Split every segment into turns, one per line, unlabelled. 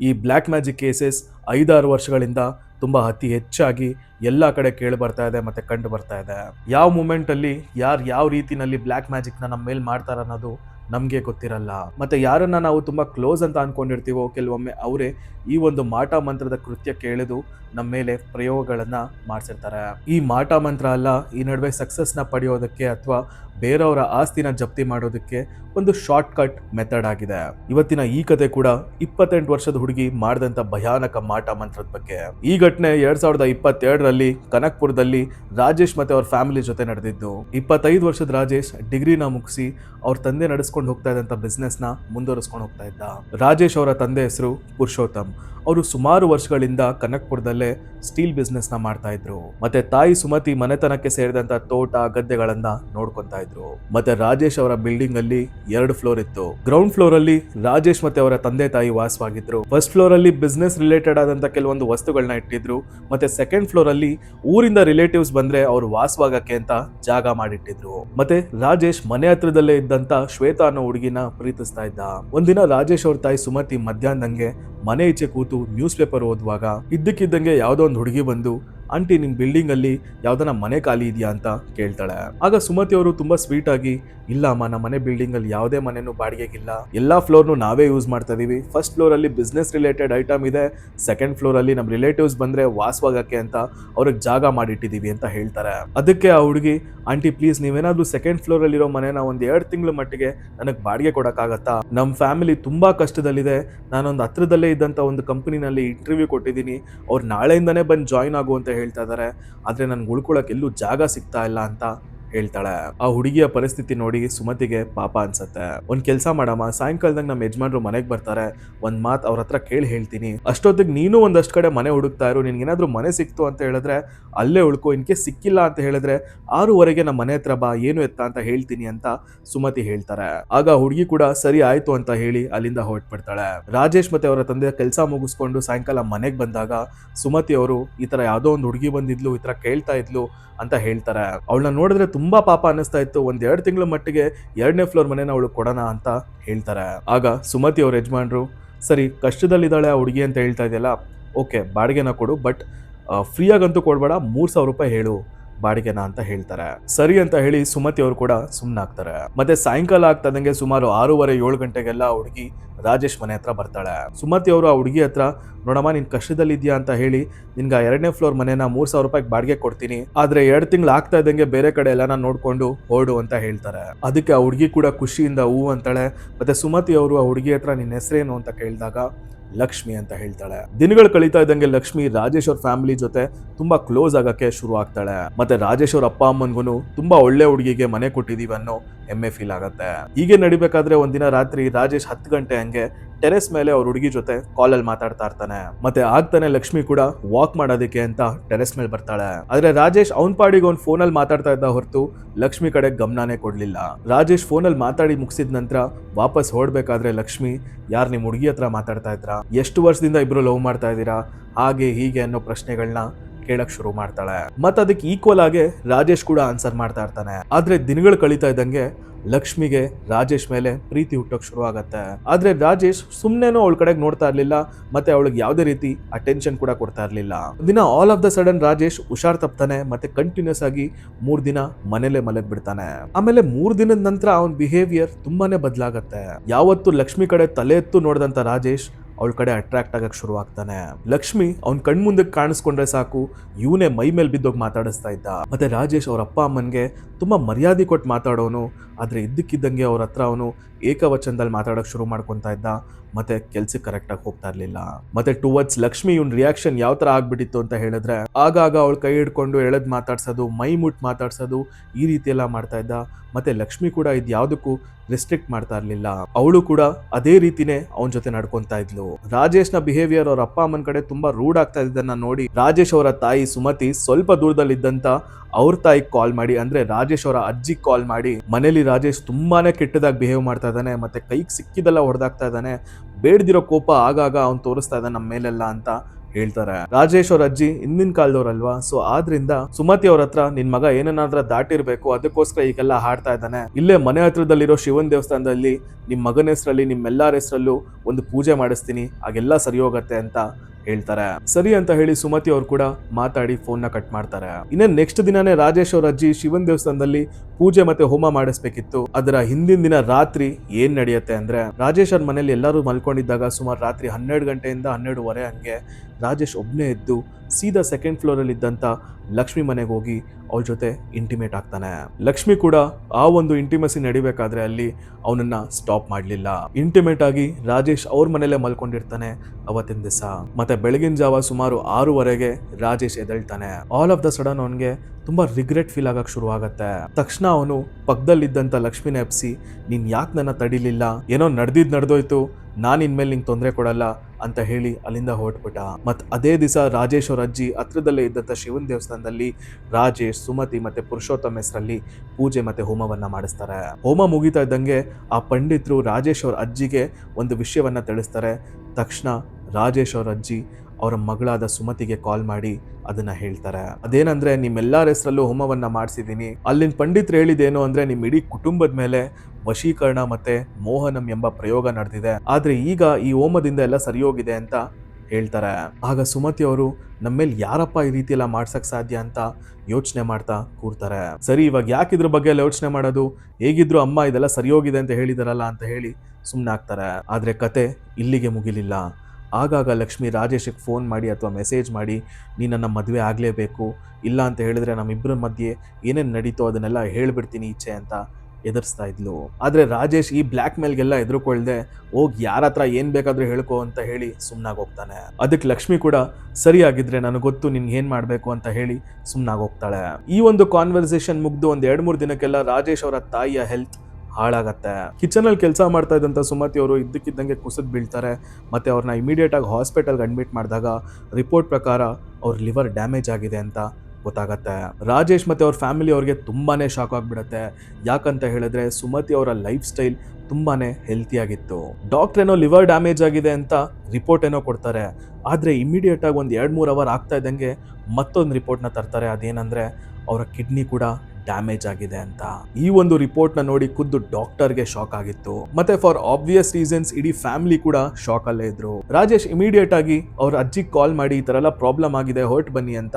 ಈ black magic cases ಐದಾರು ವರ್ಷಗಳಿಂದ ತುಂಬ ಅತಿ ಹೆಚ್ಚಾಗಿ ಎಲ್ಲ ಕಡೆ ಕೇಳಿ ಬರ್ತಾ ಇದೆ ಮತ್ತೆ ಕಂಡು ಬರ್ತಾ ಇದೆ. ಯಾವ ಮೂಮೆಂಟಲ್ಲಿ ಯಾರು ಯಾವ ರೀತಿನಲ್ಲಿ ಬ್ಲ್ಯಾಕ್ ಮ್ಯಾಜಿಕ್ನ ನಮ್ಮ ಮೇಲೆ ಮಾಡ್ತಾರೆ ಅನ್ನೋದು ನಮಗೆ ಗೊತ್ತಿರಲ್ಲ. ಮತ್ತೆ ಯಾರನ್ನ ನಾವು ತುಂಬ ಕ್ಲೋಸ್ ಅಂತ ಅನ್ಕೊಂಡಿರ್ತೀವೋ ಕೆಲವೊಮ್ಮೆ ಅವರೇ ಈ ಒಂದು ಮಾಟ ಮಂತ್ರದ ಕೃತ್ಯ ಕೇಳಿದು ನಮ್ಮ ಮೇಲೆ ಪ್ರಯೋಗಗಳನ್ನ ಮಾಡಿಸಿರ್ತಾರೆ. ಈ ಮಾಟ ಮಂತ್ರ ಅಲ್ಲ, ಈ ನಡುವೆ ಸಕ್ಸಸ್ನ ಪಡೆಯೋದಕ್ಕೆ ಅಥವಾ ಬೇರೆಯವರ ಆಸ್ತಿನ ಜಪ್ತಿ ಮಾಡೋದಕ್ಕೆ ಒಂದು ಶಾರ್ಟ್ ಕಟ್ ಮೆಥಡ್ ಆಗಿದೆ. ಇವತ್ತಿನ ಈ ಕತೆ ಕೂಡ ಇಪ್ಪತ್ತೆಂಟು ವರ್ಷದ ಹುಡುಗಿ ಮಾಡಿದಂತ ಭಯಾನಕ ಮಾಟ ಮಂತ್ರದ ಬಗ್ಗೆ. ಈ ಘಟನೆ ಎರಡ್ ಸಾವಿರದ ಇಪ್ಪತ್ತೆರಡರಲ್ಲಿ ಕನಕ್ಪುರದಲ್ಲಿ ರಾಜೇಶ್ ಮತ್ತೆ ಅವ್ರ ಫ್ಯಾಮಿಲಿ ಜೊತೆ ನಡೆದಿದ್ದು. ಇಪ್ಪತ್ತೈದು ವರ್ಷದ ರಾಜೇಶ್ ಡಿಗ್ರಿನ ಮುಗಿಸಿ ಅವ್ರ ತಂದೆ ನಡೆಸ್ಕೊಂಡು ಹೋಗ್ತಾ ಇದ್ದಂತ ಬಿಸ್ನೆಸ್ನ ಮುಂದುವರಿಸ್ಕೊಂಡು ಹೋಗ್ತಾ ಇದ್ದ. ರಾಜೇಶ್ ಅವರ ತಂದೆ ಹೆಸರು ಪುರುಷೋತ್ತಮ್. ಅವರು ಸುಮಾರು ವರ್ಷಗಳಿಂದ ಕನಕ್ಪುರದಲ್ಲೇ ಸ್ಟೀಲ್ ಬಿಸ್ನೆಸ್ನ ಮಾಡ್ತಾ ಇದ್ರು. ಮತ್ತೆ ತಾಯಿ ಸುಮತಿ ಮನೆತನಕ್ಕೆ ಸೇರಿದಂತ ತೋಟ, ಗದ್ದೆಗಳನ್ನ ನೋಡ್ಕೊತಾ ಇದ್ರು. ಮತ್ತೆ ರಾಜೇಶ್ ಅವರ ಬಿಲ್ಡಿಂಗ್ ಅಲ್ಲಿ ಎರಡು ಫ್ಲೋರ್ ಇತ್ತು. ಗ್ರೌಂಡ್ ಫ್ಲೋರ್ ಅಲ್ಲಿ ರಾಜೇಶ್ ಮತ್ತೆ ಅವರ ತಂದೆ ತಾಯಿ ವಾಸವಾಗಿದ್ರು. ಫಸ್ಟ್ ಫ್ಲೋರ್ ಅಲ್ಲಿ ಬಿಸ್ನೆಸ್ ರಿಲೇಟೆಡ್ ಆದಂತ ಕೆಲವೊಂದು ವಸ್ತುಗಳನ್ನ ಇಟ್ಟಿದ್ರು. ಮತ್ತೆ ಸೆಕೆಂಡ್ ಫ್ಲೋರ್ ಅಲ್ಲಿ ಊರಿಂದ ರಿಲೇಟಿವ್ಸ್ ಬಂದ್ರೆ ಅವ್ರು ವಾಸವಾಗಕ್ಕೆ ಅಂತ ಜಾಗ ಮಾಡಿಟ್ಟಿದ್ರು. ಮತ್ತೆ ರಾಜೇಶ್ ಮನೆ ಹತ್ರದಲ್ಲೇ ಇದ್ದಂತ ಶ್ವೇತಾ ಅನ್ನೋ ಹುಡುಗಿನ ಪ್ರೀತಿಸ್ತಾ ಇದ್ದ. ಒಂದಿನ ರಾಜೇಶ್ ಅವ್ರ ತಾಯಿ ಸುಮತಿ ಮಧ್ಯಾಹ್ನದಂಗೆ ಮನೆ ಈಚೆ ಕೂತು ನ್ಯೂಸ್ ಪೇಪರ್ ಓದುವಾಗ ಇದ್ದಕ್ಕಿದ್ದಂಗೆ ಯಾವುದೋ ಒಂದು ಹುಡುಗಿ ಬಂದು ಆಂಟಿ ನಿಮ್ಮ ಬಿಲ್ಡಿಂಗ್ ಅಲ್ಲಿ ಯಾವ್ದನ ಮನೆ ಖಾಲಿ ಇದೆಯಾ ಅಂತ ಕೇಳ್ತಾಳೆ. ಆಗ ಸುಮತಿ ಅವರು ತುಂಬಾ ಸ್ವೀಟ್ ಆಗಿ, ಇಲ್ಲ ಅಮ್ಮ, ನಮ್ಮ ಮನೆ ಬಿಲ್ಡಿಂಗ್ ಅಲ್ಲಿ ಯಾವುದೇ ಮನೆನೂ ಬಾಡಿಗೆಗಿಲ್ಲ. ಎಲ್ಲಾ ಫ್ಲೋರ್ನು ನಾವೇ ಯೂಸ್ ಮಾಡ್ತಾ ಇದೀವಿ. ಫಸ್ಟ್ ಫ್ಲೋರ್ ಅಲ್ಲಿ ಬಿಸ್ನೆಸ್ ರಿಲೇಟೆಡ್ ಐಟಮ್ ಇದೆ. ಸೆಕೆಂಡ್ ಫ್ಲೋರ್ ಅಲ್ಲಿ ನಮ್ಮ ರಿಲೇಟಿವ್ಸ್ ಬಂದ್ರೆ ವಾಸವಾಗಕ್ಕೆ ಅಂತ ಅವ್ರಿಗೆ ಜಾಗ ಮಾಡಿಟ್ಟಿದೀವಿ ಅಂತ ಹೇಳ್ತಾರೆ. ಅದಕ್ಕೆ ಆ ಹುಡುಗಿ ಆಂಟಿ ಪ್ಲೀಸ್ ನೀವೇನಾದ್ರೂ ಸೆಕೆಂಡ್ ಫ್ಲೋರ್ ಅಲ್ಲಿರೋ ಮನೆನ ಒಂದ್ ಎರಡ್ ತಿಂಗಳ ಮಟ್ಟಿಗೆ ನನಗೆ ಬಾಡಿಗೆ ಕೊಡಕ್ಕಾಗತ್ತಾ? ನಮ್ಮ ಫ್ಯಾಮಿಲಿ ತುಂಬಾ ಕಷ್ಟದಲ್ಲಿದೆ. ನಾನೊಂದು ಹತ್ರದಲ್ಲೇ ಇದ್ದಂತ ಒಂದು ಕಂಪನಿನಲ್ಲಿ ಇಂಟರ್ವ್ಯೂ ಕೊಟ್ಟಿದ್ದೀನಿ. ಅವ್ರು ನಾಳೆಯಿಂದನೇ ಬಂದು ಜಾಯಿನ್ ಆಗು ಅಂತ ಹೇಳ್ತಾ ಇದ್ದಾರೆ ಆದರೆ ನನಗೆ ಉಳ್ಕೊಳ್ಳೋಕೆ ಎಲ್ಲೂ ಜಾಗ ಸಿಗ್ತಾ ಇಲ್ಲ ಅಂತ ಹೇಳ್ತಾಳೆ, ಆ ಹುಡುಗಿಯ ಪರಿಸ್ಥಿತಿ ನೋಡಿ ಸುಮತಿಗೆ ಪಾಪ ಅನ್ಸತ್ತೆ. ಒಂದ್ ಕೆಲಸ ಮಾಡಮ್ಮ, ಸಾಯಂಕಾಲದಾಗ ನಮ್ಮ ಯಜಮಾನ್ರು ಮನೆಗೆ ಬರ್ತಾರೆ. ಒಂದ್ ಮಾತ್ ಅವ್ರ ಹತ್ರ ಕೇಳಿ ಹೇಳ್ತೀನಿ. ಅಷ್ಟೊತ್ತಿಗೆ ನೀನು ಒಂದಷ್ಟು ಕಡೆ ಮನೆ ಹುಡುಕ್ತಾ ಇರು ನಿನ್ಗೇನಾದ್ರೂ ಮನೆ ಸಿಕ್ತು ಅಂತ ಹೇಳಿದ್ರೆ ಅಲ್ಲೇ ಉಳ್ಕೊ ಇನ್ಕೆ ಸಿಕ್ಕಿಲ್ಲ ಅಂತ ಹೇಳಿದ್ರೆ ಆರೂವರೆಗೆ ನಮ್ಮ ಮನೆ ಹತ್ರ ಬಾ, ಏನು ಎತ್ತ ಅಂತ ಹೇಳ್ತೀನಿ ಅಂತ ಸುಮತಿ ಹೇಳ್ತಾರೆ. ಆಗ ಹುಡುಗಿ ಕೂಡ, ಸರಿ ಆಯ್ತು ಅಂತ ಹೇಳಿ ಅಲ್ಲಿಂದ ಹೊರಟ್ಬಿಡ್ತಾಳೆ. ರಾಜೇಶ್ ಮತ್ತೆ ಅವರ ತಂದೆ ಕೆಲಸ ಮುಗಿಸ್ಕೊಂಡು ಸಾಯಂಕಾಲ ಮನೆಗೆ ಬಂದಾಗ ಸುಮತಿ ಅವರು, ಈ ತರ ಯಾವ್ದೋ ಒಂದು ಹುಡುಗಿ ಬಂದಿದ್ಲು, ಈ ತರ ಕೇಳ್ತಾ ಇದ್ಲು ಅಂತ ಹೇಳ್ತಾರೆ. ಅವಳನ್ನ ನೋಡಿದ್ರೆ ತುಂಬಾ ಪಾಪ ಅನ್ನಿಸ್ತಾ ಇತ್ತು. ಒಂದ್ ಎರಡು ತಿಂಗಳ ಮಟ್ಟಿಗೆ ಎರಡನೇ ಫ್ಲೋರ್ ಮನೆನ ಅವಳು ಕೊಡೋಣ ಅಂತ ಹೇಳ್ತಾರೆ. ಆಗ ಸುಮತಿ ಅವ್ರ ಯಜಮಾನ್ರು, ಸರಿ, ಕಷ್ಟದಲ್ಲಿದ್ದಾಳೆ ಆ ಹುಡುಗಿ ಅಂತ ಹೇಳ್ತಾ ಇದೆಯಲ್ಲ, ಓಕೆ, ಬಾಡಿಗೆನ ಕೊಡು, ಬಟ್ ಫ್ರೀಯಾಗಂತೂ ಕೊಡಬೇಡ, ಮೂರ್ ಸಾವಿರ ರೂಪಾಯಿ ಹೇಳು, ಬಾಡಿಗೆನ ಅಂತ ಹೇಳ್ತಾರೆ. ಸರಿ ಅಂತ ಹೇಳಿ ಸುಮತಿ ಅವರು ಕೂಡ ಸುಮ್ಮನಾಗ್ತಾರೆ ಮತ್ತೆ ಸಾಯಂಕಾಲ ಆಗ್ತದಂಗೆ ಸುಮಾರು ಆರೂವರೆ ಏಳು ಗಂಟೆಗೆಲ್ಲ ಹುಡುಗಿ ರಾಜೇಶ್ ಮನೆ ಹತ್ರ ಬರ್ತಾಳೆ. ಸುಮತಿ ಅವರು ಆ ಹುಡುಗಿ ಹತ್ರ, ನೋಡಮ್ಮ, ನೀನ್ ಕಷ್ಟದಲ್ಲಿದ್ಯಾ ಅಂತ ಹೇಳಿ, ನಿನ್ಗೆ ಆ ಎರಡನೇ ಫ್ಲೋರ್ ಮನೆನ ಮೂರ್ ಸಾವಿರ ರೂಪಾಯಿಗೆ ಬಾಡಿಗೆ ಕೊಡ್ತೀನಿ. ಆದ್ರೆ ಎರಡು ತಿಂಗಳು ಆಗ್ತಾ ಇದ್ದಂಗೆ ಬೇರೆ ಕಡೆ ಎಲ್ಲ ನೋಡ್ಕೊಂಡು ಹೊರಡು ಅಂತ ಹೇಳ್ತಾರೆ. ಅದಕ್ಕೆ ಆ ಹುಡುಗಿ ಕೂಡ ಖುಷಿಯಿಂದ ಹೂ ಅಂತಾಳೆ. ಮತ್ತೆ ಸುಮತಿ ಅವರು ಆ ಹುಡುಗಿ ಹತ್ರ ನಿನ್ನ ಹೆಸರೇನು ಅಂತ ಕೇಳಿದಾಗ, ಲಕ್ಷ್ಮಿ ಅಂತ ಹೇಳ್ತಾಳೆ. ದಿನಗಳು ಕಳೀತಾ ಇದ್ದಂಗೆ ಲಕ್ಷ್ಮಿ ರಾಜೇಶ್ ಅವ್ರ ಫ್ಯಾಮಿಲಿ ಜೊತೆ ತುಂಬಾ ಕ್ಲೋಸ್ ಆಗಕ್ಕೆ ಶುರು ಆಗ್ತಾಳೆ. ಮತ್ತೆ ರಾಜೇಶ್ ಅವ್ರ ಅಪ್ಪ ಅಮ್ಮನ್ಗೂ ತುಂಬಾ ಒಳ್ಳೆ ಹುಡುಗಿಗೆ ಮನೆ ಕೊಟ್ಟಿದೀವಿ ಅನ್ನೋ ಹೆಮ್ಮೆ ಫೀಲ್ ಆಗುತ್ತೆ. ಹೀಗೆ ನಡಿಬೇಕಾದ್ರೆ ಒಂದಿನ ರಾತ್ರಿ ರಾಜೇಶ್ ಹತ್ತು ಗಂಟೆ ಹಂಗೆ ಟೆರೆಸ್ ಮೇಲೆ ಅವ್ರ ಹುಡುಗಿ ಜೊತೆ ಕಾಲಲ್ಲಿ ಮಾತಾಡ್ತಾ ಇರ್ತಾನೆ. ಮತ್ತೆ ಆಗ್ತಾನೆ ಲಕ್ಷ್ಮಿ ಕೂಡ ವಾಕ್ ಮಾಡೋದಕ್ಕೆ ಅಂತ ಟೆರೆಸ್ ಮೇಲೆ ಬರ್ತಾಳೆ. ಆದ್ರೆ ರಾಜೇಶ್ ಅವನ್ ಪಾಡಿಗೆ ಅವ್ನ್ ಫೋನಲ್ಲಿ ಮಾತಾಡ್ತಾ ಇದ್ದ ಹೊರತು ಲಕ್ಷ್ಮಿ ಕಡೆ ಗಮನನೇ ಕೊಡ್ಲಿಲ್ಲ. ರಾಜೇಶ್ ಫೋನಲ್ಲಿ ಮಾತಾಡಿ ಮುಗಿಸಿದ ನಂತರ ವಾಪಸ್ ಹೊರಡ್ಬೇಕಾದ್ರೆ ಲಕ್ಷ್ಮಿ, ಯಾರು ನಿಮ್ಮ ಹುಡುಗಿ ಹತ್ರ ಮಾತಾಡ್ತಾ ಇದ್ರ? ಎಷ್ಟು ವರ್ಷದಿಂದ ಇಬ್ರು ಲವ್ ಮಾಡ್ತಾ ಇದ್ದೀರಾ? ಹಾಗೆ ಹೀಗೆ ಅನ್ನೋ ಪ್ರಶ್ನೆಗಳನ್ನ ಕೇಳಕ್ ಶುರು ಮಾಡ್ತಾಳೆ. ಮತ್ ಅದಕ್ಕೆ ಈಕ್ವಲ್ ಆಗಿ ರಾಜೇಶ್ ಕೂಡ ಆನ್ಸರ್ ಮಾಡ್ತಾ ಇರ್ತಾನೆ. ಆದ್ರೆ ದಿನಗಳು ಕಳೀತಾ ಇದ್ದಂಗೆ ಲಕ್ಷ್ಮಿಗೆ ರಾಜೇಶ್ ಮೇಲೆ ಪ್ರೀತಿ ಹುಟ್ಟೋಕ್ ಶುರು ಆಗತ್ತೆ. ಆದ್ರೆ ರಾಜೇಶ್ ಸುಮ್ನೆನೂ ಅವಳ ಕಡೆಗೆ ನೋಡ್ತಾ ಇರ್ಲಿಲ್ಲ, ಮತ್ತೆ ಅವಳಿಗೆ ಯಾವುದೇ ರೀತಿ ಅಟೆನ್ಷನ್ ಕೂಡ ಕೊಡ್ತಾ ಇರ್ಲಿಲ್ಲ. ದಿನ all of the sudden Rajesh ಹುಷಾರ್ ತಪ್ತಾನೆ, ಮತ್ತೆ ಕಂಟಿನ್ಯೂಸ್ ಆಗಿ ಮೂರ್ ದಿನ ಮನೇಲೆ ಮಲಗ್ ಬಿಡ್ತಾನೆ. ಆಮೇಲೆ ಮೂರ್ ದಿನದ ನಂತರ ಅವನ ಬಿಹೇವಿಯರ್ ತುಂಬಾನೇ ಬದಲಾಗತ್ತೆ. ಯಾವತ್ತು ಲಕ್ಷ್ಮಿ ಕಡೆ ತಲೆ ಎತ್ತು ನೋಡಿದಂತ ರಾಜೇಶ್ ಅವಳ ಕಡೆ ಅಟ್ರಾಕ್ಟ್ ಆಗಕ್ಕೆ ಶುರು ಆಗ್ತಾನೆ ಲಕ್ಷ್ಮಿ ಅವ್ನ ಕಣ್ಮುಂದಕ್ಕೆ ಕಾಣಿಸ್ಕೊಂಡ್ರೆ ಸಾಕು, ಇವನೇ ಮೈ ಮೇಲೆ ಬಿದ್ದೋಗಿ ಮಾತಾಡಿಸ್ತಾ ಇದ್ದ. ಮತ್ತೆ ರಾಜೇಶ್ ಅವ್ರ ಅಪ್ಪ ಅಮ್ಮನಿಗೆ ತುಂಬಾ ಮರ್ಯಾದೆ ಕೊಟ್ಟು ಮಾತಾಡೋನು, ಆದ್ರೆ ಇದ್ದಕ್ಕಿದ್ದಂಗೆ ಅವ್ರ ಹತ್ರ ಅವನು ಏಕವಚನದಲ್ಲಿ ಮಾತಾಡಕ್ ಶುರು ಮಾಡ್ಕೊತಾ ಇದ್ದ. ಮತ್ತೆ ಕೆಲ್ಸಕ್ಕೆ ಕರೆಕ್ಟಾಗಿ ಹೋಗ್ತಾ ಇರಲಿಲ್ಲ. ಮತ್ತೆ ಟುವರ್ಡ್ಸ್ ಲಕ್ಷ್ಮಿ ಇವ್ನ ರಿಯಾಕ್ಷನ್ ಯಾವ ತರ ಆಗ್ಬಿಟ್ಟಿತ್ತು ಅಂತ ಹೇಳಿದ್ರೆ, ಆಗಾಗ ಅವಳು ಕೈ ಹಿಡ್ಕೊಂಡು ಎಳೆದ್ ಮಾತಾಡ್ಸೋದು, ಮೈ ಮುಟ್ ಮಾತಾಡ್ಸೋದು ಈ ರೀತಿ ಎಲ್ಲ ಮಾಡ್ತಾ ಇದ್ದ. ಮತ್ತೆ ಲಕ್ಷ್ಮಿ ಕೂಡ ಇದು ಯಾವ್ದಕ್ಕೂ ರೆಸ್ಟ್ರಿಕ್ಟ್ ಮಾಡ್ತಾ ಇರಲಿಲ್ಲ. ಅವಳು ಕೂಡ ಅದೇ ರೀತಿನೇ ಅವನ ಜೊತೆ ನಡ್ಕೊಂತಾ ಇದ್ಲು. ರಾಜೇಶ್ನ ಬಿಹೇವಿಯರ್ ಅವ್ರ ಅಪ್ಪ ಅಮ್ಮನ ಕಡೆ ತುಂಬಾ ರೂಡ್ ಆಗ್ತಾ ಇದ್ದನ್ನ ನೋಡಿ ರಾಜೇಶ್ ಅವರ ತಾಯಿ ಸುಮತಿ ಸ್ವಲ್ಪ ದೂರದಲ್ಲಿದ್ದಂತ ಅವ್ರ ತಾಯಿ ಕಾಲ್ ಮಾಡಿ, ಅಂದ್ರೆ ರಾಜೇಶ್ ಅವರ ಅಜ್ಜಿ ಕಾಲ್ ಮಾಡಿ, ಮನೇಲಿ ರಾಜೇಶ್ ತುಂಬಾನೇ ಕೆಟ್ಟದಾಗಿ ಬಿಹೇವ್ ಮಾಡ್ತಾ ಇದ್ದಾನೆ, ಮತ್ತೆ ಕೈಗೆ ಸಿಕ್ಕಿದೆಲ್ಲ ಹೊಡೆದಾಗ್ತಾ ಇದ್ದಾನೆ ಬೇಡ್ದಿರೋ ಕೋಪ ಆಗಾಗ ಅವ್ನು ತೋರಿಸ್ತಾ ಇದ್ದಾನೆ ನಮ್ಮ ಮೇಲೆಲ್ಲ ಅಂತ ಹೇಳ್ತಾರೆ. ರಾಜೇಶ್ ಅವ್ರ ಅಜ್ಜಿ ಹಿಂದಿನ ಕಾಲದವ್ರಲ್ವಾ? ಸೊ ಆದ್ರಿಂದ ಸುಮತಿ ಅವ್ರ ಹತ್ರ ನಿನ್ ಮಗ ಏನನ್ನಾದ್ರ ದಾಟಿರ್ಬೇಕು, ಅದಕ್ಕೋಸ್ಕರ ಈಗೆಲ್ಲ ಹಾಡ್ತಾ ಇದ್ದಾನೆ. ಇಲ್ಲೇ ಮನೆ ಹತ್ರದಲ್ಲಿರೋ ಶಿವನ್ ದೇವಸ್ಥಾನದಲ್ಲಿ ನಿಮ್ ಮಗನ ಹೆಸರಲ್ಲಿ, ನಿಮ್ಮೆಲ್ಲಾರ ಹೆಸರಲ್ಲೂ ಒಂದು ಪೂಜೆ ಮಾಡಿಸ್ತೀನಿ ಹಾಗೆಲ್ಲ ಸರಿ ಹೋಗತ್ತೆ ಅಂತ ಹೇಳ್ತಾರೆ. ಸರಿ ಅಂತ ಹೇಳಿ ಸುಮತಿ ಅವ್ರು ಕೂಡ ಮಾತಾಡಿ ಫೋನ್ ಕಟ್ ಮಾಡ್ತಾರೆ. ಇನ್ನ ನೆಕ್ಸ್ಟ್ ದಿನಾನೇ ರಾಜೇಶ್ ಅವ್ರ ಅಜ್ಜಿ ಶಿವನ್ ದೇವಸ್ಥಾನದಲ್ಲಿ ಪೂಜೆ ಮತ್ತೆ ಹೋಮ ಮಾಡಿಸ್ಬೇಕಿತ್ತು. ಅದರ ಹಿಂದಿನ ದಿನ ರಾತ್ರಿ ಏನ್ ನಡೆಯುತ್ತೆ ಅಂದ್ರೆ, ರಾಜೇಶ್ ಅವ್ರ ಮನೇಲಿ ಎಲ್ಲರೂ ಮಲ್ಕೊಂಡಿದ್ದಾಗ ಸುಮಾರು ರಾತ್ರಿ ಹನ್ನೆರಡು ಗಂಟೆಯಿಂದ ಹನ್ನೆರಡುವರೆ ಹಂಗೆ ರಾಜೇಶ್ ಒಬ್ನೇ ಎದ್ದು ಸೀದಾ ಸೆಕೆಂಡ್ ಫ್ಲೋರ್ ಅಲ್ಲಿ ಇದ್ದಂತ ಲಕ್ಷ್ಮಿ ಮನೆಗೆ ಹೋಗಿ ಅವ್ರ ಜೊತೆ ಇಂಟಿಮೇಟ್ ಆಗ್ತಾನೆ. ಲಕ್ಷ್ಮಿ ಕೂಡ ಆ ಒಂದು ಇಂಟಿಮೆಸಿ ನಡಿಬೇಕಾದ್ರೆ ಅಲ್ಲಿ ಅವನನ್ನ ಸ್ಟಾಪ್ ಮಾಡಲಿಲ್ಲ. ಇಂಟಿಮೇಟ್ ಆಗಿ ರಾಜೇಶ್ ಅವ್ರ ಮನೇಲೆ ಮಲ್ಕೊಂಡಿರ್ತಾನೆ ಅವತ್ತಿನ ದಿವಸ. ಮತ್ತೆ ಬೆಳಗಿನ ಜಾವ ಸುಮಾರು ಆರೂವರೆಗೆ ರಾಜೇಶ್ ಎದಳ್ತಾನೆ ಆಲ್ ಆಫ್ ದ ಸಡನ್ ಅವನಿಗೆ ತುಂಬಾ ರಿಗ್ರೆಟ್ ಫೀಲ್ ಆಗಕ್ ಶುರು ಆಗತ್ತೆ ತಕ್ಷಣ ಅವನು ಪಕ್ಕದಲ್ಲಿದ್ದಂತ ಲಕ್ಷ್ಮಿನ ಎಪ್ಸಿ ನೀನ್ ಯಾಕೆ ನನ್ನ ತಡಿಲಿಲ್ಲ? ಏನೋ ನಡ್ದಿದ್ ನಡೆದೋಯ್ತು. ನಾನ್ ಇನ್ಮೇಲೆ ನಿಂಗೆ ತೊಂದರೆ ಕೊಡಲ್ಲ ಅಂತ ಹೇಳಿ ಅಲ್ಲಿಂದ ಹೊರಟ್ಬಿಟ್ಟ. ಮತ್ತು ಅದೇ ದಿವಸ ರಾಜೇಶ್ ಅವ್ರ ಅಜ್ಜಿ ಹತ್ರದಲ್ಲೇ ಇದ್ದಂಥ ಶಿವನ ದೇವಸ್ಥಾನದಲ್ಲಿ ರಾಜೇಶ್, ಸುಮತಿ ಮತ್ತು ಪುರುಷೋತ್ತಮ ಹೆಸರಲ್ಲಿ ಪೂಜೆ ಮತ್ತು ಹೋಮವನ್ನು ಮಾಡಿಸ್ತಾರೆ. ಹೋಮ ಮುಗಿತಾ ಇದ್ದಂಗೆ ಆ ಪಂಡಿತರು ರಾಜೇಶ್ ಅವ್ರ ಅಜ್ಜಿಗೆ ಒಂದು ವಿಷಯವನ್ನು ತಿಳಿಸ್ತಾರೆ. ತಕ್ಷಣ ರಾಜೇಶ್ ಅವ್ರ ಅಜ್ಜಿ ಅವರ ಮಗಳಾದ ಸುಮತಿಗೆ ಕಾಲ್ ಮಾಡಿ ಅದನ್ನ ಹೇಳ್ತಾರೆ. ಅದೇನಂದ್ರೆ, ನಿಮ್ಮೆಲ್ಲಾರ ಹೆಸರಲ್ಲೂ ಹೋಮವನ್ನ ಮಾಡಿಸಿದ್ದೀನಿ. ಅಲ್ಲಿನ ಪಂಡಿತರು ಹೇಳಿದೇನು ಅಂದ್ರೆ ನಿಮ್ಮ ಇಡೀ ಕುಟುಂಬದ ಮೇಲೆ ವಶೀಕರಣ ಮತ್ತೆ ಮೋಹನಂ ಎಂಬ ಪ್ರಯೋಗ ನಡೆದಿದೆ. ಆದ್ರೆ ಈಗ ಈ ಹೋಮದಿಂದ ಎಲ್ಲ ಸರಿ ಹೋಗಿದೆ ಅಂತ ಹೇಳ್ತಾರೆ. ಆಗ ಸುಮತಿ ಅವರು, ನಮ್ಮೇಲೆ ಯಾರಪ್ಪ ಈ ರೀತಿ ಎಲ್ಲ ಮಾಡ್ಸಕ್ ಸಾಧ್ಯ ಅಂತ ಯೋಚನೆ ಮಾಡ್ತಾ ಕೂರ್ತಾರೆ. ಸರಿ, ಇವಾಗ ಯಾಕೆ ಇದ್ರ ಬಗ್ಗೆ ಎಲ್ಲ ಯೋಚನೆ ಮಾಡೋದು? ಹೇಗಿದ್ರು ಅಮ್ಮ ಇದೆಲ್ಲ ಸರಿ ಹೋಗಿದೆ ಅಂತ ಹೇಳಿದಾರಲ್ಲ ಅಂತ ಹೇಳಿ ಸುಮ್ಮನಾಗ್ತಾರೆ ಆದ್ರೆ ಕತೆ ಇಲ್ಲಿಗೆ ಮುಗಿಲಿಲ್ಲ. ಆಗಾಗ ಲಕ್ಷ್ಮಿ ರಾಜೇಶಿಗೆ ಫೋನ್ ಮಾಡಿ ಅಥವಾ ಮೆಸೇಜ್ ಮಾಡಿ, ನೀನು ನನ್ನ ಮದುವೆ ಆಗಲೇಬೇಕು. ಇಲ್ಲ ಅಂತ ಹೇಳಿದ್ರೆ ನಮ್ಮಿಬ್ಬರ ಮಧ್ಯೆ ಏನೇನು ನಡೀತೋ ಅದನ್ನೆಲ್ಲ ಹೇಳ್ಬಿಡ್ತೀನಿ ಇಚ್ಛೆ ಅಂತ ಎದುರಿಸ್ತಾ ಇದ್ಲು. ಆದ್ರೆ ರಾಜೇಶ್ ಈ ಬ್ಲ್ಯಾಕ್ ಮೇಲ್ಗೆಲ್ಲ ಎದುರುಕೊಳ್ಳದೆ ಹೋಗಿ ಯಾರ ಹತ್ರ ಏನು ಬೇಕಾದರೂ ಹೇಳ್ಕೊ ಅಂತ ಹೇಳಿ ಸುಮ್ಮನಾಗಿ ಹೋಗ್ತಾನೆ ಅದಕ್ಕೆ ಲಕ್ಷ್ಮಿ ಕೂಡ, ಸರಿಯಾಗಿದ್ರೆ ನನಗೆ ಗೊತ್ತು ನಿನ್ಗೆ ಏನು ಮಾಡಬೇಕು ಅಂತ ಹೇಳಿ ಸುಮ್ಮನಾಗಿ ಹೋಗ್ತಾಳೆ ಈ ಒಂದು ಕಾನ್ವರ್ಸೇಷನ್ ಮುಗ್ದು ಒಂದು ಎರಡು ಮೂರು ದಿನಕ್ಕೆಲ್ಲ ರಾಜೇಶ್ ಅವರ ತಾಯಿಯ ಹೆಲ್ತ್ ಹಾಳಾಗತ್ತೆ. ಕಿಚನ್ ಅಲ್ಲಿ ಕೆಲಸ ಮಾಡ್ತಾ ಇದ್ದಂತ ಸುಮತಿ ಅವರು ಇದ್ದಕ್ಕಿದ್ದಂಗೆ ಕುಸಿದ್ ಬೀಳ್ತಾರೆ. ಮತ್ತೆ ಅವ್ರನ್ನ ಇಮಿಡಿಯೇಟ್ ಆಗಿ ಹಾಸ್ಪಿಟಲ್ಗೆ ಅಡ್ಮಿಟ್ ಮಾಡಿದಾಗ ರಿಪೋರ್ಟ್ ಪ್ರಕಾರ ಅವ್ರ ಲಿವರ್ ಡ್ಯಾಮೇಜ್ ಆಗಿದೆ ಅಂತ ಗೊತ್ತಾಗತ್ತೆ. ರಾಜೇಶ್ ಮತ್ತು ಅವ್ರ ಫ್ಯಾಮಿಲಿ ಅವ್ರಿಗೆ ತುಂಬಾನೇ ಶಾಕ್ ಆಗಿಬಿಡತ್ತೆ. ಯಾಕಂತ ಹೇಳಿದ್ರೆ ಸುಮತಿ ಅವರ ಲೈಫ್ ಸ್ಟೈಲ್ ತುಂಬಾನೇ ಹೆಲ್ತಿಯಾಗಿತ್ತು ಡಾಕ್ಟರ್ ಏನೋ ಲಿವರ್ ಡ್ಯಾಮೇಜ್ ಆಗಿದೆ ಅಂತ ರಿಪೋರ್ಟ್ ಏನೋ ಕೊಡ್ತಾರೆ. ಆದರೆ ಇಮಿಡಿಯೇಟ್ ಆಗಿ ಒಂದು ಎರಡು ಮೂರ್ ಅವರ್ ಆಗ್ತಾ ಇದ್ದಂಗೆ ಮತ್ತೊಂದು ರಿಪೋರ್ಟ್ನ ತರ್ತಾರೆ. ಅದೇನಂದರೆ ಅವರ ಕಿಡ್ನಿ ಕೂಡ ಡ್ಯಾಮೇಜ್ ಆಗಿದೆ ಅಂತ. ಈ ಒಂದು ರಿಪೋರ್ಟ್ನ ನೋಡಿ ಖುದ್ದು ಡಾಕ್ಟರ್ಗೆ ಶಾಕ್ ಆಗಿತ್ತು. ಮತ್ತೆ ಫಾರ್ ಆಬ್ವಿಯಸ್ ರೀಸನ್ಸ್ ಇಡೀ ಫ್ಯಾಮಿಲಿ ಕೂಡ ಶಾಕ್ ಅಲ್ಲೇ ಇದ್ರು. ರಾಜೇಶ್ ಇಮಿಡಿಯೇಟ್ ಆಗಿ ಅವ್ರ ಅಜ್ಜಿಗೆ ಕಾಲ್ ಮಾಡಿ ಈ ಥರ ಎಲ್ಲ ಪ್ರಾಬ್ಲಮ್ ಆಗಿದೆ ಹೊರಟು ಬನ್ನಿ ಅಂತ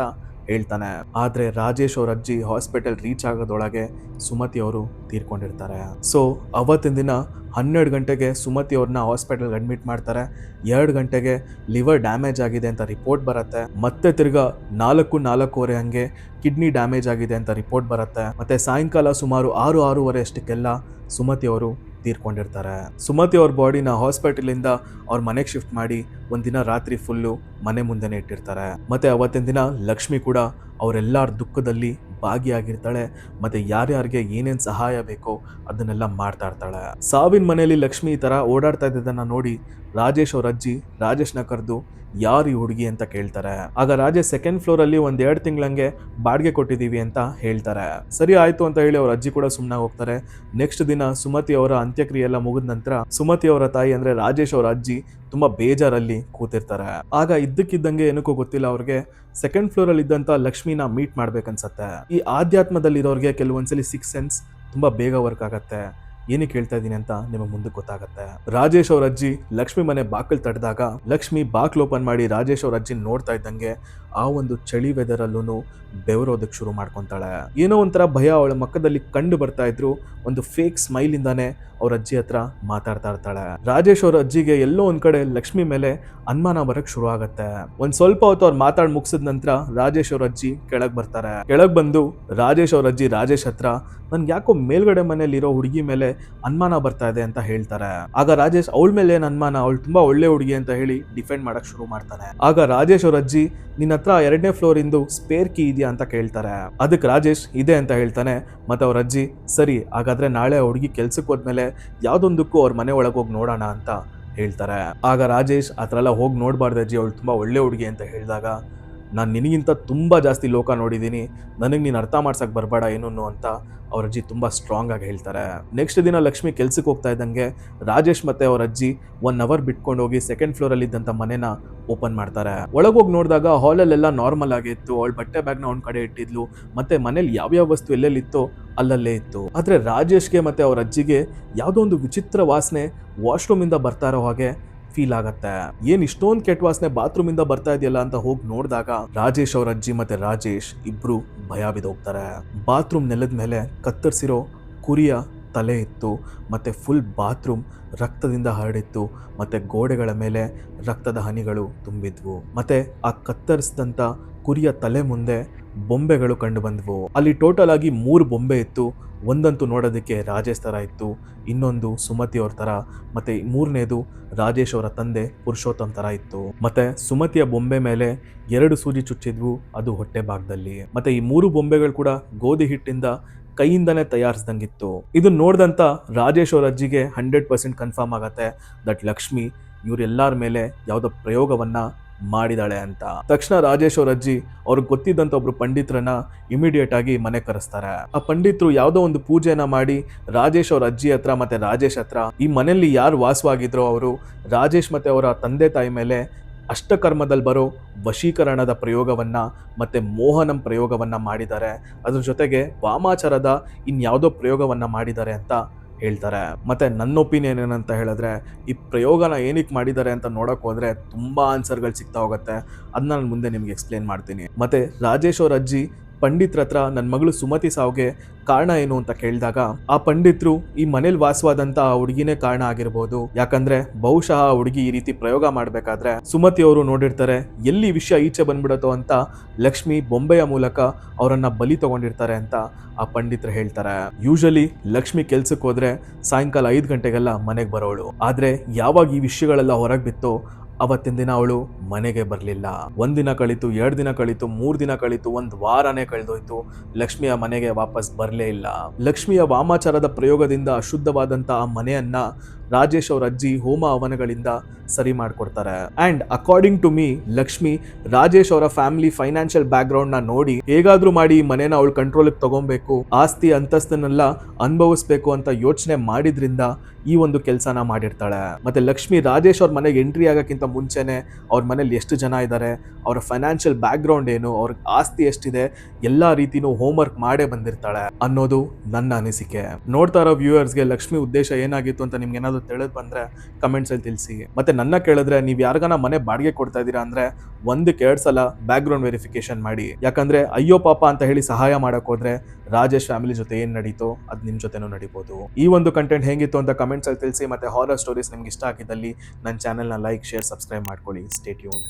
ಹೇಳ್ತಾನೆ. ಆದ್ರೆ ರಾಜೇಶ್ ಅವ್ರ ಅಜ್ಜಿ ಹಾಸ್ಪಿಟಲ್ ರೀಚ್ ಆಗೋದೊಳಗೆ ಸುಮತಿ ಅವರು ತೀರ್ಕೊಂಡಿರ್ತಾರೆ. ಸೊ ಅವತ್ತಿನ ದಿನ ಹನ್ನೆರಡು ಗಂಟೆಗೆ ಸುಮತಿ ಅವ್ರನ್ನ ಹಾಸ್ಪಿಟಲ್ಗೆ ಅಡ್ಮಿಟ್ ಮಾಡ್ತಾರೆ. ಎರಡು ಗಂಟೆಗೆ ಲಿವರ್ ಡ್ಯಾಮೇಜ್ ಆಗಿದೆ ಅಂತ ರಿಪೋರ್ಟ್ ಬರುತ್ತೆ. ಮತ್ತೆ ತಿರ್ಗಾ ನಾಲ್ಕು, ನಾಲ್ಕೂವರೆ ಹಂಗೆ ಕಿಡ್ನಿ ಡ್ಯಾಮೇಜ್ ಆಗಿದೆ ಅಂತ ರಿಪೋರ್ಟ್ ಬರುತ್ತೆ. ಮತ್ತೆ ಸಾಯಂಕಾಲ ಸುಮಾರು ಆರು, ಆರೂವರೆ ಅಷ್ಟಕ್ಕೆಲ್ಲ ಸುಮತಿ ಅವರು ತೀರ್ಕೊಂಡಿರ್ತಾರೆ. ಸುಮತಿ ಅವ್ರ ಬಾಡಿನ ಹಾಸ್ಪಿಟಲಿಂದ ಅವ್ರ ಮನೆಗೆ ಶಿಫ್ಟ್ ಮಾಡಿ ಒಂದಿನ ರಾತ್ರಿ ಫುಲ್ಲು ಮನೆ ಮುಂದೆನೆ ಇಟ್ಟಿರ್ತಾರೆ. ಮತ್ತೆ ಅವತ್ತಿನ ದಿನ ಲಕ್ಷ್ಮಿ ಕೂಡ ಅವರೆಲ್ಲರ ದುಃಖದಲ್ಲಿ ಭಾಗಿಯಾಗಿರ್ತಾಳೆ. ಮತ್ತೆ ಯಾರ್ಯಾರಿಗೆ ಏನೇನ್ ಸಹಾಯ ಬೇಕೋ ಅದನ್ನೆಲ್ಲ ಮಾಡ್ತಾ ಇರ್ತಾಳೆ. ಸಾವಿನ ಮನೆಯಲ್ಲಿ ಲಕ್ಷ್ಮಿ ಈ ಥರ ಓಡಾಡ್ತಾ ಇದ್ದದನ್ನು ನೋಡಿ ರಾಜೇಶ್ ಅವ್ರ ಅಜ್ಜಿ ರಾಜೇಶ್ನ ಕರೆದು ಯಾರು ಈ ಹುಡುಗಿ ಅಂತ ಕೇಳ್ತಾರೆ. ಆಗ ರಾಜೇ ಸೆಕೆಂಡ್ ಫ್ಲೋರ್ ಅಲ್ಲಿ ಒಂದ್ ಎರಡ್ ತಿಂಗಳಂಗೆ ಬಾಡಿಗೆ ಕೊಟ್ಟಿದೀವಿ ಅಂತ ಹೇಳ್ತಾರೆ. ಸರಿ ಆಯ್ತು ಅಂತ ಹೇಳಿ ಅವ್ರ ಅಜ್ಜಿ ಕೂಡ ಸುಮ್ಮನೆ ಹೋಗ್ತಾರೆ. ನೆಕ್ಸ್ಟ್ ದಿನ ಸುಮತಿ ಅವರ ಅಂತ್ಯಕ್ರಿಯೆ ಎಲ್ಲ ಮುಗಿದ ನಂತರ ಸುಮತಿ ಅವರ ತಾಯಿ ಅಂದ್ರೆ ರಾಜೇಶ್ ಅವರ ಅಜ್ಜಿ ತುಂಬಾ ಬೇಜಾರಲ್ಲಿ ಕೂತಿರ್ತಾರೆ. ಆಗ ಇದ್ದಕ್ಕಿದ್ದಂಗೆ ಏನಕ್ಕೂ ಗೊತ್ತಿಲ್ಲ ಅವ್ರಿಗೆ ಸೆಕೆಂಡ್ ಫ್ಲೋರ್ ಅಲ್ಲಿ ಇದ್ದಂತ ಲಕ್ಷ್ಮಿನ ಮೀಟ್ ಮಾಡ್ಬೇಕನ್ಸತ್ತೆ. ಈ ಆಧ್ಯಾತ್ಮದಲ್ಲಿ ಇರೋರಿಗೆ ಕೆಲವೊಂದ್ಸಲಿ ಸಿಕ್ಸ್ ಸೆನ್ಸ್ ತುಂಬಾ ಬೇಗ ವರ್ಕ್ ಆಗತ್ತೆ. ಏನಕ್ಕೆ ಹೇಳ್ತಾ ಇದ್ದೀನಿ ಅಂತ ನಿಮಗೆ ಮುಂದೆ ಗೊತ್ತಾಗತ್ತೆ. ರಾಜೇಶ್ ಅವ್ರ ಅಜ್ಜಿ ಲಕ್ಷ್ಮಿ ಮನೆ ಬಾಕಲ್ ತಡೆದಾಗ ಲಕ್ಷ್ಮಿ ಬಾಕ್ಲ್ ಓಪನ್ ಮಾಡಿ ರಾಜೇಶ್ ಅವ್ರ ಅಜ್ಜಿ ನೋಡ್ತಾ ಇದ್ದಂಗೆ ಆ ಒಂದು ಚಳಿ ವೆದರಲ್ಲೂ ಬೆವರೋದಕ್ಕೆ ಶುರು ಮಾಡ್ಕೊತಾಳೆ. ಏನೋ ಒಂಥರ ಭಯ ಅವಳ ಮಕ್ಕದಲ್ಲಿ ಕಂಡು ಬರ್ತಾ ಇದ್ರು, ಒಂದು ಫೇಕ್ ಸ್ಮೈಲ್ ಇಂದಾನೆ ಅವ್ರ ಅಜ್ಜಿ ಹತ್ರ ಮಾತಾಡ್ತಾ ಇರ್ತಾಳೆ. ರಾಜೇಶ್ ಅವ್ರ ಅಜ್ಜಿಗೆ ಎಲ್ಲೋ ಒಂದ್ ಕಡೆ ಲಕ್ಷ್ಮಿ ಮೇಲೆ ಅನುಮಾನ ಬರಕ್ ಶುರು ಆಗತ್ತೆ. ಒಂದ್ ಸ್ವಲ್ಪ ಹೊತ್ತು ಅವ್ರು ಮಾತಾಡ್ ಮುಗಿಸಿದ ನಂತರ ರಾಜೇಶ್ ಅವ್ರ ಅಜ್ಜಿ ಕೆಳಗ್ ಬರ್ತಾರೆ. ಕೆಳಗ್ ಬಂದು ರಾಜೇಶ್ ಅವ್ರ ಅಜ್ಜಿ ರಾಜೇಶ್ ಹತ್ರ, ನನ್ಗೆ ಯಾಕೋ ಮೇಲ್ಗಡೆ ಮನೇಲಿ ಇರೋ ಹುಡುಗಿ ಮೇಲೆ ಅನುಮಾನ ಬರ್ತಾ ಇದೆ ಅಂತ ಹೇಳ್ತಾರೆ. ಆಗ ರಾಜೇಶ್ ಅವಳ ಮೇಲೆ ಏನ್ ಅನುಮಾನ, ಅವಳು ತುಂಬಾ ಒಳ್ಳೆ ಹುಡುಗಿ ಅಂತ ಹೇಳಿ ಡಿಫೆಂಡ್ ಮಾಡಕ್ ಶುರು ಮಾಡ್ತಾನೆ. ಆಗ ರಾಜೇಶ್ ಅವ್ರ ಅಜ್ಜಿ, ನಿನ್ನ ಹತ್ರ ಎರಡನೇ ಫ್ಲೋರ್ ಇಂದು ಸ್ಪೇರ್ ಕೀ ಇದೆಯಾ ಅಂತ ಕೇಳ್ತಾರೆ. ಅದಕ್ಕೆ ರಾಜೇಶ್, ಇದೆ ಅಂತ ಹೇಳ್ತಾನೆ. ಮತ್ತೆ ಅವ್ರ ಅಜ್ಜಿ, ಸರಿ, ಹಾಗಾದ್ರೆ ನಾಳೆ ಹುಡುಗಿ ಕೆಲ್ಸಕ್ಕೆ ಹೋದ್ಮೇಲೆ ಯಾವ್ದೊಂದಕ್ಕೂ ಅವ್ರ ಮನೆ ಒಳಗೆ ಹೋಗಿ ನೋಡೋಣ ಅಂತ ಹೇಳ್ತಾರೆ. ಆಗ ರಾಜೇಶ್, ಆ ಥರ ಎಲ್ಲ ಹೋಗಿ ನೋಡಬಾರ್ದು ಅಜ್ಜಿ, ಅವಳು ತುಂಬಾ ಒಳ್ಳೆ ಹುಡುಗಿ ಅಂತ ಹೇಳಿದಾಗ ನಾನು ನಿನಗಿಂತ ತುಂಬ ಜಾಸ್ತಿ ಲೋಕ ನೋಡಿದ್ದೀನಿ ನನಗೆ ನೀನು ಅರ್ಥ ಮಾಡ್ಸಕ್ಕೆ ಬರಬೇಡ ಏನು ಅಂತ ಅವ್ರ ಅಜ್ಜಿ ತುಂಬ ಸ್ಟ್ರಾಂಗ್ ಆಗಿ ಹೇಳ್ತಾರೆ. ನೆಕ್ಸ್ಟ್ ದಿನ ಲಕ್ಷ್ಮಿ ಕೆಲ್ಸಕ್ಕೆ ಹೋಗ್ತಾ ಇದ್ದಂಗೆ ರಾಜೇಶ್ ಮತ್ತೆ ಅವ್ರ ಅಜ್ಜಿ ಒನ್ ಅವರ್ ಬಿಟ್ಕೊಂಡು ಹೋಗಿ ಸೆಕೆಂಡ್ ಫ್ಲೋರಲ್ಲಿ ಇದ್ದಂಥ ಮನೆನ ಓಪನ್ ಮಾಡ್ತಾರೆ. ಒಳಗೋಗಿ ನೋಡಿದಾಗ ಹಾಲಲ್ಲೆಲ್ಲ ನಾರ್ಮಲ್ ಆಗಿತ್ತು ಅವಳು ಬಟ್ಟೆ ಬ್ಯಾಗ್ನ ಒಂದು ಕಡೆ ಇಟ್ಟಿದ್ಲು. ಮತ್ತೆ ಮನೇಲಿ ಯಾವ್ಯಾವ ವಸ್ತು ಎಲ್ಲೆಲ್ಲಿತ್ತೋ ಅಲ್ಲಲ್ಲೇ ಇತ್ತು. ಆದರೆ ರಾಜೇಶ್ಗೆ ಮತ್ತೆ ಅವ್ರ ಅಜ್ಜಿಗೆ ಯಾವುದೋ ಒಂದು ವಿಚಿತ್ರ ವಾಸನೆ ವಾಶ್ರೂಮಿಂದ ಬರ್ತಾ ಇರೋ ಹಾಗೆ ಫೀಲ್ ಆಗತ್ತೆ. ಏನ್ ಇಷ್ಟೊಂದು ಕೆಟ್ಟ ವಾಸನೆ ಬಾತ್ರೂಮ್ ಇಂದ ಬರ್ತಾ ಇದೆಯಲ್ಲ ಅಂತ ಹೋಗಿ ನೋಡಿದಾಗ ರಾಜೇಶ್ ಅವ್ರ ಅಜ್ಜಿ ಮತ್ತೆ ರಾಜೇಶ್ ಇಬ್ರು ಭಯ ಬಿದ್ದೋಗ್ತಾರೆ ಬಾತ್ರೂಮ್ ನೆಲದ ಮೇಲೆ ಕತ್ತರಿಸಿರೋ ಕುರಿಯ ತಲೆ ಇತ್ತು, ಮತ್ತೆ ಫುಲ್ ಬಾತ್ರೂಮ್ ರಕ್ತದಿಂದ ಹರಡಿತ್ತು, ಮತ್ತೆ ಗೋಡೆಗಳ ಮೇಲೆ ರಕ್ತದ ಹನಿಗಳು ತುಂಬಿದ್ವು. ಮತ್ತೆ ಆ ಕತ್ತರಿಸಿದಂಥ ಕುರಿಯ ತಲೆ ಮುಂದೆ ಬೊಂಬೆಗಳು ಕಂಡು ಬಂದವು. ಅಲ್ಲಿ ಟೋಟಲ್ ಆಗಿ ಮೂರು ಬೊಂಬೆ ಇತ್ತು. ಒಂದಂತೂ ನೋಡೋದಕ್ಕೆ ರಾಜೇಶ್ ಥರ ಇತ್ತು, ಇನ್ನೊಂದು ಸುಮತಿ ಅವ್ರ ಥರ, ಮತ್ತು ಮೂರನೇದು ರಾಜೇಶ್ ಅವರ ತಂದೆ ಪುರುಷೋತ್ತಮ್ ಥರ ಇತ್ತು. ಮತ್ತು ಸುಮತಿಯ ಬೊಂಬೆ ಮೇಲೆ ಎರಡು ಸೂಜಿ ಚುಚ್ಚಿದ್ವು, ಅದು ಹೊಟ್ಟೆ ಭಾಗದಲ್ಲಿ. ಮತ್ತು ಈ ಮೂರು ಬೊಂಬೆಗಳು ಕೂಡ ಗೋಧಿ ಹಿಟ್ಟಿಂದ ಕೈಯಿಂದನೇ ತಯಾರಿಸ್ದಂಗಿತ್ತು. ಇದು ನೋಡ್ದಂತ ರಾಜೇಶ್ ಅವರ ಅಜ್ಜಿಗೆ ಹಂಡ್ರೆಡ್ ಪರ್ಸೆಂಟ್ ಕನ್ಫರ್ಮ್ ಆಗತ್ತೆ ದಟ್ ಲಕ್ಷ್ಮಿ ಇವರೆಲ್ಲರ ಮೇಲೆ ಯಾವುದೋ ಪ್ರಯೋಗವನ್ನ ಮಾಡಿದಾಳೆ ಅಂತ. ತಕ್ಷಣ ರಾಜೇಶ್ ಅವ್ರ ಅಜ್ಜಿ ಅವ್ರಿಗೆ ಗೊತ್ತಿದ್ದಂಥ ಒಬ್ರು ಪಂಡಿತರನ್ನ ಇಮಿಡಿಯೇಟ್ ಆಗಿ ಮನೆ ಕರೆಸ್ತಾರೆ. ಆ ಪಂಡಿತರು ಯಾವುದೋ ಒಂದು ಪೂಜೆನ ಮಾಡಿ ರಾಜೇಶ್ ಅವ್ರ ಅಜ್ಜಿ ಹತ್ರ ಮತ್ತೆ ರಾಜೇಶ್ ಹತ್ರ ಈ ಮನೆಯಲ್ಲಿ ಯಾರು ವಾಸವಾಗಿದ್ರೋ ಅವರು ರಾಜೇಶ್ ಮತ್ತೆ ಅವರ ತಂದೆ ತಾಯಿ ಮೇಲೆ ಅಷ್ಟಕರ್ಮದಲ್ಲಿ ಬರೋ ವಶೀಕರಣದ ಪ್ರಯೋಗವನ್ನ ಮತ್ತೆ ಮೋಹನಂ ಪ್ರಯೋಗವನ್ನ ಮಾಡಿದ್ದಾರೆ. ಅದ್ರ ಜೊತೆಗೆ ವಾಮಾಚಾರದ ಇನ್ಯಾವುದೋ ಪ್ರಯೋಗವನ್ನ ಮಾಡಿದ್ದಾರೆ ಅಂತ ಹೇಳ್ತಾರೆ. ಮತ್ತೆ ನನ್ನ ಒಪಿನಿಯನ್ ಏನಂತ ಹೇಳಿದ್ರೆ, ಈ ಪ್ರಯೋಗನ ಏನಕ್ಕೆ ಮಾಡಿದ್ದಾರೆ ಅಂತ ನೋಡೋಕೆ ಹೋದ್ರೆ ತುಂಬಾ ಆನ್ಸರ್ಗಳು ಸಿಗ್ತಾ ಹೋಗುತ್ತೆ. ಅದನ್ನ ನಾನು ಮುಂದೆ ನಿಮ್ಗೆ ಎಕ್ಸ್ಪ್ಲೇನ್ ಮಾಡ್ತೀನಿ. ಮತ್ತೆ ರಾಜೇಶ್ ಅವ್ರ ಅಜ್ಜಿ ಪಂಡಿತ್ರ ಹತ್ರ ನನ್ನ ಮಗಳು ಸುಮತಿ ಸಾವ್ಗೆ ಕಾರಣ ಏನು ಅಂತ ಕೇಳಿದಾಗ, ಆ ಪಂಡಿತ್ರು ಈ ಮನೇಲಿ ವಾಸವಾದಂತ ಆ ಹುಡುಗಿನೇ ಕಾರಣ ಆಗಿರ್ಬೋದು. ಯಾಕಂದ್ರೆ ಬಹುಶಃ ಆ ಹುಡುಗಿ ಈ ರೀತಿ ಪ್ರಯೋಗ ಮಾಡ್ಬೇಕಾದ್ರೆ ಸುಮತಿ ಅವರು ನೋಡಿರ್ತಾರೆ, ಎಲ್ಲಿ ವಿಷಯ ಈಚೆ ಬಂದ್ಬಿಡತ್ತೋ ಅಂತ ಲಕ್ಷ್ಮಿ ಬೊಂಬೆಯ ಮೂಲಕ ಅವರನ್ನ ಬಲಿ ತಗೊಂಡಿರ್ತಾರೆ ಅಂತ ಆ ಪಂಡಿತ್ರು ಹೇಳ್ತಾರೆ. ಯೂಶಲಿ ಲಕ್ಷ್ಮಿ ಕೆಲ್ಸಕ್ಕೆ ಹೋದ್ರೆ ಸಾಯಂಕಾಲ ಐದು ಗಂಟೆಗೆಲ್ಲ ಮನೆಗೆ ಬರೋಳು. ಆದ್ರೆ ಯಾವಾಗ ಈ ವಿಷಯಗಳೆಲ್ಲ ಹೊರಗೆ ಬಿತ್ತೋ ಅವತ್ತಿನ ದಿನ ಅವಳು ಮನೆಗೆ ಬರಲಿಲ್ಲ. ಒಂದಿನ ಕಳೀತು, ಎರಡು ದಿನ ಕಳೀತು, ಮೂರು ದಿನ ಕಳೀತು, ಒಂದು ವಾರನೇ ಕಳೆದೋಯ್ತು. ಲಕ್ಷ್ಮಿಯ ಮನೆಗೆ ವಾಪಸ್ ಬರಲೇ ಇಲ್ಲ. ಲಕ್ಷ್ಮಿಯ ವಾಮಾಚಾರದ ಪ್ರಯೋಗದಿಂದ ಅಶುದ್ಧವಾದಂಥ ಆ ಮನೆಯನ್ನ ರಾಜೇಶ್ ಅವ್ರ ಅಜ್ಜಿ ಹೋಮ ಹವನಗಳಿಂದ ಸರಿ ಮಾಡ್ಕೊಡ್ತಾರೆ. And according to me Lakshmi, Rajesh ಅವರ ಫ್ಯಾಮಿಲಿ ಫೈನಾನ್ಷಿಯಲ್ ಬ್ಯಾಕ್ ಗ್ರೌಂಡ್ನ ನೋಡಿ ಹೇಗಾದ್ರೂ ಮಾಡಿ ಈ ಮನೆನ ಕಂಟ್ರೋಲ್ ಕಂಟ್ರೋಲ್ಗೆ ತಗೊಬೇಕು, ಆಸ್ತಿ ಅಂತಸ್ತನ್ನೆಲ್ಲ ಅನುಭವಿಸ್ಬೇಕು ಅಂತ ಯೋಚನೆ ಮಾಡಿದ್ರಿಂದ ಈ ಒಂದು ಕೆಲಸನ ಮಾಡಿರ್ತಾಳೆ. ಮತ್ತೆ ಲಕ್ಷ್ಮಿ, ರಾಜೇಶ್ ಅವ್ರ ಮನೆಗೆ ಎಂಟ್ರಿ ಆಗೋಕ್ಕಿಂತ ಮುಂಚೆನೆ ಅವ್ರ ಮನೇಲಿ ಎಷ್ಟು ಜನ ಇದ್ದಾರೆ ಅವರ ಫೈನಾನ್ಷಿಯಲ್ ಬ್ಯಾಕ್ ಗ್ರೌಂಡ್ ಏನು, ಅವ್ರ ಆಸ್ತಿ ಎಷ್ಟಿದೆ, ಎಲ್ಲಾ ರೀತಿನೂ ಹೋಮ್ ವರ್ಕ್ ಮಾಡೇ ಬಂದಿರ್ತಾಳೆ ಅನ್ನೋದು ನನ್ನ ಅನಿಸಿಕೆ. ನೋಡ್ತಾ ಇರೋ ವ್ಯೂವರ್ಸ್ಗೆ ಲಕ್ಷ್ಮಿ ಉದ್ದೇಶ ಏನಾಗಿತ್ತು ಅಂತ ನಿಮ್ಗೆ ಏನಾದ್ರು ತಿಳಿದ್ ಬಂದ್ರೆ ಕಮೆಂಟ್ಸ್ ಅಲ್ಲಿ ತಿಳಿಸಿ. ಮತ್ತೆ ನನ್ನ ಕೇಳಿದ್ರೆ ನೀವು ಯಾರಿಗಾನ ಮನೆ ಬಾಡಿಗೆ ಕೊಡ್ತಾ ಇದ್ದೀರಾ ಅಂದ್ರೆ ಒಂದಕ್ಕೆ ಎರಡು ಸಲ ಬ್ಯಾಕ್ಗ್ರೌಂಡ್ ವೆರಿಫಿಕೇಶನ್ ಮಾಡಿ. ಯಾಕಂದ್ರೆ ಅಯ್ಯೋ ಪಾಪ ಅಂತ ಹೇಳಿ ಸಹಾಯ ಮಾಡಕ್ ಹೋದ್ರೆ ರಾಜೇಶ್ ಫ್ಯಾಮಿಲಿ ಜೊತೆ ಏನು ನಡೀತೋ ಅದು ನಿಮ್ಮ ಜೊತೆನೂ ನಡೀಬೋದು. ಈ ಒಂದು ಕಂಟೆಂಟ್ ಹೇಗಿತ್ತು ಅಂತ ಕಮೆಂಟ್ಸ್ ಅಲ್ಲಿ ತಿಳಿಸಿ ಮತ್ತೆ ಹಾರರ್ ಸ್ಟೋರೀಸ್ ನಿಮ್ಗೆ ಇಷ್ಟ ಆಗಿದ್ದಲ್ಲಿ ನನ್ನ ಚಾನೆಲ್ನ ಲೈಕ್ ಶೇರ್ ಸಬ್ಸ್ಕ್ರೈಬ್ ಮಾಡ್ಕೊಳ್ಳಿ. Stay tuned